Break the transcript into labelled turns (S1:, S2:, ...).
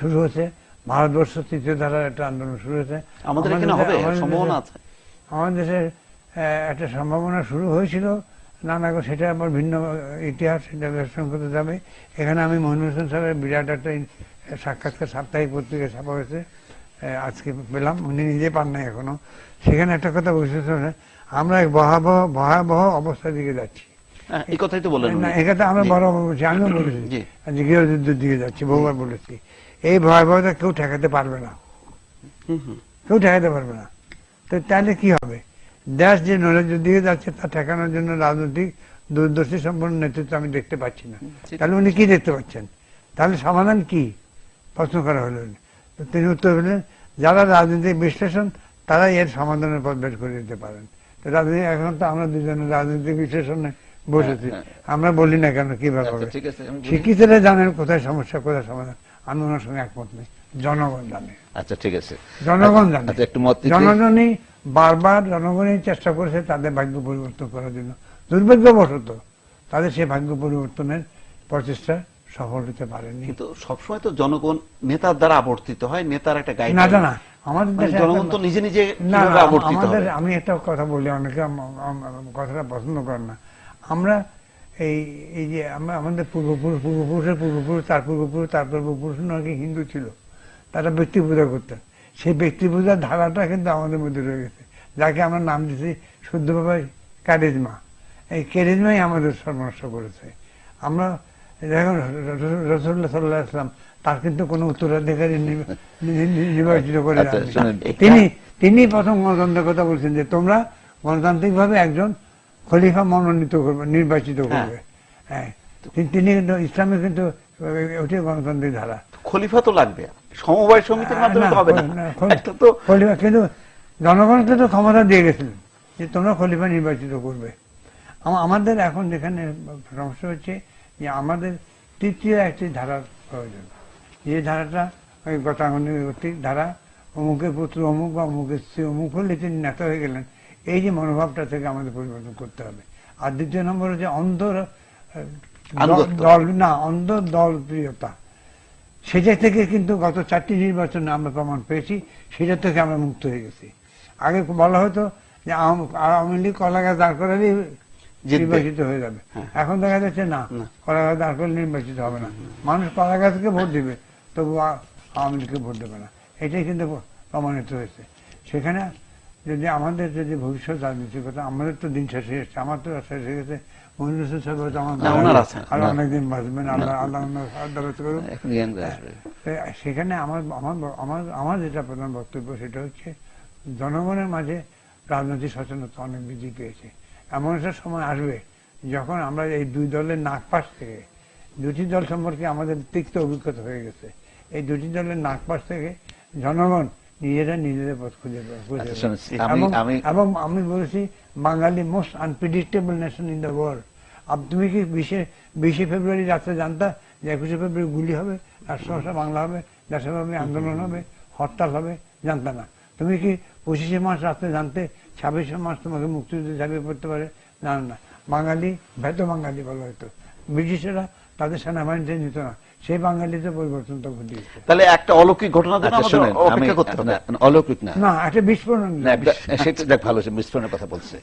S1: শুরু হয়েছে। ভারতবর্ষ তৃতীয় ধারার একটা আন্দোলন শুরু হয়েছে।
S2: আমাদের এখানে হবে সম্ভাবনা আছে।
S1: আমাদের দেশে আহ, একটা সম্ভাবনা শুরু হয়েছিল। নানা গো- সেটা আবার ভিন্ন ইতিহাস সেটা করতে যাবে। এখানে আমি মহিনুল হোসেন সাহেবের বিরাট একটা সাক্ষাৎকার সাপ্তাহিক পত্রিকায় ছাপা হয়েছে। আজকে পেলাম। উনি নিজে পান নাই এখনও। সেখানে একটা কথা বলতেছে আমরা এক ভয়াবহ ভয়াবহ অবস্থার দিকে যাচ্ছি।
S2: এই কথাই তো বললেন
S1: না। এখানে আমরা বড় বলছি আমিও বলেছি।
S2: জি।
S1: যে গৃহযুদ্ধের দিকে যাচ্ছি বহুবার বলেছি। এই ভয়াবহতা কেউ ঠেকাতে পারবে না।
S2: হুম, হুম।
S1: কেউ ঠেকাতে পারবে না। তো তাহলে কি হবে? দেশ যে নৈরাজ্যের দিকে যাচ্ছে তা ঠেকানোর জন্য রাজনৈতিক দূরদর্শী সম্পন্ন নেতৃত্ব আমি দেখতে পাচ্ছি না। তাহলে উনি কি দেখতে পাচ্ছেন? তাহলে সমাধান কি? প্রশ্ন করা হলো তিনি উত্তর হলেন যারা রাজনৈতিক বিশ্লেষণ তারাই এর সমাধানের পথ বের করে দিতে পারেন। তো রাজনীতি এখন তো আমরা দুজনে রাজনৈতিক বিশ্লেষণে বসেছি
S2: হ্যাঁ,
S1: আমরা বলি না কেন কীভাবে
S2: আচ্ছা।
S1: শিক্ষিতরা জানেন কোথায় সমস্যা কোথায় সমাধান। আমি ওনার সঙ্গে একমত নেই। জনগণ জানে।
S2: আচ্ছা ঠিক আছে।
S1: জনগণ জানে।
S2: আচ্ছা একটু মত
S1: জনগণই বারবার জনগণই চেষ্টা করেছে তাদের ভাগ্য পরিবর্তন করার জন্য। দুর্ভাগ্যবশত তাদের সেই ভাগ্য পরিবর্তনের প্রচেষ্টা সফল হতে পারেনি।
S2: কিন্তু সবসময় তো জনগণ নেতার দ্বারা আবর্তিত হয় নেতার একটা গাইড
S1: না না আমাদের
S2: মানে
S1: দেশে
S2: জনগণ তো নিজে নিজে
S1: না
S2: আবর্তিত
S1: আমাদের আমি একটা কথা বলি অনেকে কথাটা পছন্দ করেন না। আমরা এই এই যে আমরা আমাদের পূর্বপুরুষ পূর্বপুরুষের পূর্বপুরুষ তার পূর্বপুরুষ তার পূর্বপুরুষ নাকি হিন্দু ছিল। তারা ব্যক্তি পূজা করতেন। সেই ব্যক্তি পূজার ধারাটা কিন্তু আমাদের মধ্যে রয়ে গেছে। যাকে আমরা নাম দিয়েছি শুদ্ধভাবে ক্যারিজমা এই ক্যারিজমাই আমাদের সর্বনষ্ট করেছে। আমরা দেখুন রসুল্লাহ সাল্লাহ আসলাম তার কিন্তু কোনো উত্তরাধিকারী নির্বাচিত করে
S2: আচ্ছা,
S1: তিনি তিনি প্রথম গণতন্ত্রের কথা বলছেন যে তোমরা গণতান্ত্রিক ভাবে একজন খলিফা মনোনীত করবে নির্বাচিত করবে। হ্যাঁ। তিনি- কিন্তু ইসলামে কিন্তু ওটি গণতান্ত্রিক ধারা।
S2: খলিফা তো লাগবে। সমবায় সমিতির মাধ্যমে হবে না।
S1: না, খলি-
S2: একটা তো
S1: খলিফা কিন্তু জনগণকে তো ক্ষমতা দিয়ে গেছিলেন যে তোমরা খলিফা নির্বাচিত করবে। আমাদের এখন যেখানে সমস্যা হচ্ছে যে আমাদের তৃতীয় একটি ধারার প্রয়োজন। যে ধারাটা ওই গতানুগতিক ধারা অমুকের পুত্র অমুক বা অমুকের স্ত্রী অমুক হলে তিনি নেতা হয়ে গেলেন। এই যে মনোভাবটা থেকে আমাদের পরিবর্তন করতে হবে। আর দ্বিতীয় নম্বর হচ্ছে অন্ধ দল- না অন্ধ দল প্রিয়তা সেটা থেকে কিন্তু গত চারটি নির্বাচনে আমরা প্রমাণ পেয়েছি সেটা থেকে আমরা মুক্ত হয়ে গেছি। আগে বলা হতো যে আওয়ামী লীগ কলা গাছ দাঁড় করালে নির্বাচিত হয়ে যাবে।
S2: হ্যাঁ।
S1: এখন দেখা যাচ্ছে না
S2: না।
S1: কলা গাছ দাঁড় করলে নির্বাচিত হবে না। মানুষ কলা গাছকে ভোট দিবে তবু আওয়ামী লীগকে ভোট দেবে না। এটাই কিন্তু প্রমাণিত হয়েছে। সেখানে যদি আমাদের যদি ভবিষ্যৎ রাজনীতির কথা আমাদের তো দিন শেষ হয়ে এসছে আমার তো শেষ হয়ে গেছে মহিনুল সাহেব হয়তো আমার
S2: না, ওনার আছেন। আরও
S1: অনেকদিন বাঁচবেন আল্লাহ আল্লাহ আদালত করুন।
S2: এখন জ্ঞান আসবে।
S1: তো সেখানে আমার আমার আমার আমার যেটা প্রধান বক্তব্য সেটা হচ্ছে জনগণের মাঝে রাজনৈতিক সচেতনতা অনেক বৃদ্ধি পেয়েছে। এমন একটা সময় আসবে যখন আমরা এই দুই দলের নাকপাশ থেকে দুটি দল সম্পর্কে আমাদের তিক্ত অভিজ্ঞতা হয়ে গেছে এই দুটি দলের নাকপাশ থেকে জনগণ নিজেরা নিজেদের পথ খুঁজে পাবে
S2: আচ্ছা,
S1: এবং-
S2: আমি-
S1: বলেছি Bangali most unpredictable nation in the world up তুমি কি বিশে বিশে ফেব্রুয়ারি রাত্রে জানতা যে একুশে ফেব্রুয়ারি গুলি হবে রাষ্ট্র ভাষা বাংলা হবে দেশব্যাপী আন্দোলন হবে হরতাল হবে জানতা না। তুমি কি পঁচিশে মাস রাত্রে জানতে ছাব্বিশে মাস তোমাকে মুক্তিযুদ্ধে ঝাঁপিয়ে পড়তে পারে? জানো না। বাঙালি ভেত বাঙালি বলা হতো। ব্রিটিশরা তাদের সেনাবাহিনীতে নিত না। সেই বাঙালিতে পরিবর্তনটা ঘটিয়েছে।
S2: তাহলে একটা অলৌকিক ঘটনা জন্য আচ্ছা আমাদের অপেক্ষা করতে হবে।
S1: হ্যাঁ।
S2: না, অলৌকিক না।
S1: না একটা বিস্ফোরণ
S2: না, একটা- সেটা দেখ ভালো বিস্ফোরণের কথা বলছে।